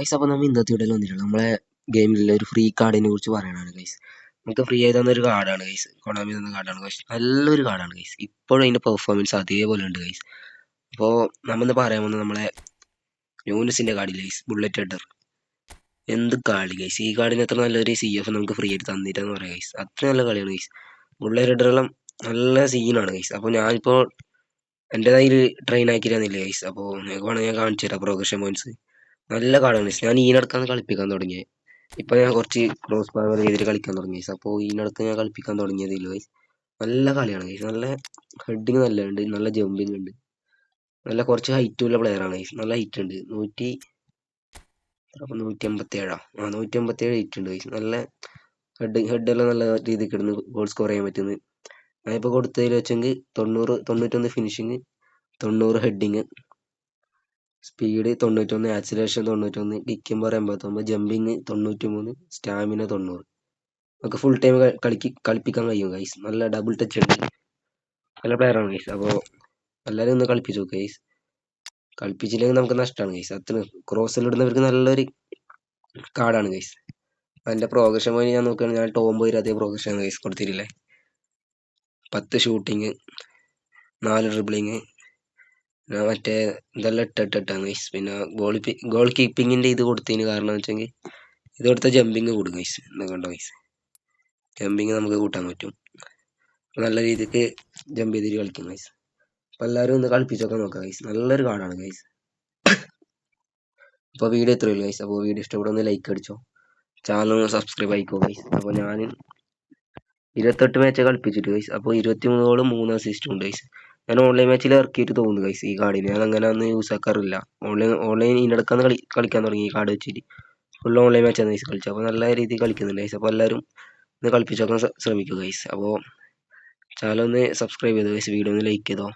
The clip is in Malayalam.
ഗൈസ് അപ്പോൾ നമ്മൾ ഇന്നത്തെ വീഡിയോയിൽ വന്നിട്ടില്ല നമ്മളെ ഗെയിമിലെ ഒരു ഫ്രീ കാർഡിനെ കുറിച്ച് പറയാനാണ് ഗൈസ് നമുക്ക് ഫ്രീ ആയി തന്ന ഒരു കാർഡാണ് ഗൈസ് കൊണാമി തന്ന കാർഡാണ് ഗൈസ് നല്ലൊരു കാർഡാണ് ഗൈസ് ഇപ്പോഴും അതിന്റെ പെർഫോമൻസ് അതേപോലെ ഉണ്ട് ഗൈസ് അപ്പോൾ നമ്മളിന്ന് പറയാൻ വന്നത് നമ്മളെ യൂനിസിന്റെ കാർഡിൽ ഗൈസ് ബുള്ളറ്റ് ഹെഡർ എന്ത് കളി ഗൈസ് ഈ കാർഡിന് എത്ര നല്ലൊരു സി എഫ് നമുക്ക് ഫ്രീ ആയിട്ട് തന്നിട്ടെന്ന് പറയാം ഗൈസ് അത്ര നല്ല കളിയാണ് ഗൈസ് ബുള്ളറ്റ് ഹെഡറെല്ലാം നല്ല സീനാണ് ഗൈസ് അപ്പോൾ ഞാനിപ്പോൾ എന്റെതായി ട്രെയിൻ ആക്കിയിരുന്നില്ല ഗൈസ് അപ്പോൾ നിങ്ങൾക്ക് വേണമെങ്കിൽ ഞാൻ കാണിച്ചു തരാം പ്രോഗ്രഷൻ പോയിന്റ്സ് നല്ല ഗൈസ് ഞാൻ ഈനടക്കാണ് കളിപ്പിക്കാൻ തുടങ്ങിയത്. ഇപ്പൊ ഞാൻ കുറച്ച് ക്രോസ് ബാർ ചെയ്തിട്ട് കളിക്കാൻ തുടങ്ങി ഗൈസ് അപ്പോൾ ഈനടക്ക് ഞാൻ കളിപ്പിക്കാൻ തുടങ്ങിയത് ഗൈസ് നല്ല കളിയാണ്. ഗൈസ് നല്ല ഹെഡിങ് നല്ല ഉണ്ട് നല്ല ജമ്പിങ് ഉണ്ട്. നല്ല കുറച്ച് ഹൈറ്റ് ഉള്ള പ്ലെയറാണ് ഗൈസ് നല്ല ഹൈറ്റ് ഉണ്ട്. നൂറ്റി അപ്പോൾ നൂറ്റി അമ്പത്തേഴാ ആ നൂറ്റി അമ്പത്തേഴ് ഹൈറ്റ് ഉണ്ട് ഗൈസ് നല്ല ഹെഡ് ഹെഡെല്ലാം നല്ല രീതിക്ക് കിടന്ന് ഗോൾ സ്കോർ ചെയ്യാൻ പറ്റുന്നത് ഞാനിപ്പോൾ കൊടുത്തതിൽ വെച്ചെങ്കിൽ തൊണ്ണൂറ് തൊണ്ണൂറ്റൊന്ന് ഫിനിഷിങ് തൊണ്ണൂറ് ഹെഡിങ് സ്പീഡ് തൊണ്ണൂറ്റൊന്ന് ആക്സിലേഷൻ തൊണ്ണൂറ്റൊന്ന് കിക്കുമ്പോൾ എൺപത്തൊമ്പത് ജമ്പിങ് തൊണ്ണൂറ്റി മൂന്ന് സ്റ്റാമിന തൊണ്ണൂറ്. നമുക്ക് ഫുൾ ടൈം കളിക്ക് കളിപ്പിക്കാൻ കഴിയും ഗൈസ് നല്ല ഡബിൾ ടച്ച് ഉണ്ട്. നല്ല പ്ലെയറാണ് ഗൈസ് അപ്പോൾ എല്ലാവരും ഒന്ന് കളിപ്പിച്ചു നോക്കുക ഗൈസ് കളിപ്പിച്ചില്ലെങ്കിൽ നമുക്ക് നഷ്ടമാണ് ഗൈസ് അത്ര ക്രോസിലിടുന്നവർക്ക് നല്ലൊരു കാർഡാണ് ഗൈസ് അതിന്റെ പ്രോഗ്രഷൻ പോയി ഞാൻ നോക്കുകയാണെങ്കിൽ ഞാൻ ടോം പോയി അതേ പ്രോഗ്രഷൻ ഗൈസ് കൊടുത്തിട്ടില്ലേ? പത്ത് ഷൂട്ടിങ് നാല് ഡ്രിബിളിങ് പിന്നെ മറ്റേ ഇതെല്ലാം ഇട്ടിട്ടിട്ടാണ് ഗൈസ് പിന്നെ ഗോൾ ഗോൾ കീപ്പിങ്ങിന്റെ ഇത് കൊടുത്തതിന് കാരണം വെച്ചെങ്കിൽ ഇത് കൊടുത്ത ജമ്പിങ് കൂടും ഗൈസ് എന്താ കണ്ടോ ഗൈസ് ജമ്പിങ് നമുക്ക് കൂട്ടാൻ പറ്റും. നല്ല രീതിക്ക് ജമ്പ് ചെയ്തിട്ട് കളിക്കും ഗൈസ് അപ്പോൾ എല്ലാവരും ഒന്ന് കളിപ്പിച്ചൊക്കെ നോക്കാം ഗൈസ് നല്ലൊരു കാർഡാണ് ഗൈസ് അപ്പോൾ വീഡിയോ ഇത്രയേ ഉള്ളൂ ഗൈസ് അപ്പോൾ വീഡിയോ ഇഷ്ടപ്പെടുന്ന ലൈക്ക് അടിച്ചോ. ചാനൽ ഒന്ന് സബ്സ്ക്രൈബ് ആയിക്കോ ഗൈസ് അപ്പോൾ ഞാൻ ഇരുപത്തെട്ട് മാച്ച് കളിപ്പിച്ചിട്ട് ഗൈസ് അപ്പോൾ ഇരുപത്തി മൂന്ന് ഗോളും മൂന്ന് അസിസ്റ്റും ഉണ്ട് ഗൈസ് ഞാൻ ഓൺലൈൻ മാച്ചിൽ ഇറക്കിയിട്ട് തോന്നുന്നു ഗൈസ് ഈ കാർഡിന് ഞാൻ അങ്ങനെ ഒന്നും യൂസ് ആക്കാറില്ല. ഓൺലൈൻ ഓൺലൈൻ ഇതിനടക്കാന്ന് കളി കളിക്കാൻ തുടങ്ങി ഈ കാർഡ് വെച്ചിട്ട്. ഫുൾ ഓൺലൈൻ മാച്ചാണ് ഗൈസ് കളിച്ചത്. അപ്പോൾ നല്ല രീതിയിൽ കളിക്കുന്നുണ്ട് ഗൈസ് അപ്പോൾ എല്ലാവരും ഒന്ന് നോക്കാൻ ശ്രമിക്കുക ഗൈസ് അപ്പോൾ ചാനൽ ഒന്ന് സബ്സ്ക്രൈബ് ചെയ്തോ ഗൈസ് വീഡിയോ ഒന്ന് ലൈക്ക് ചെയ്തോ.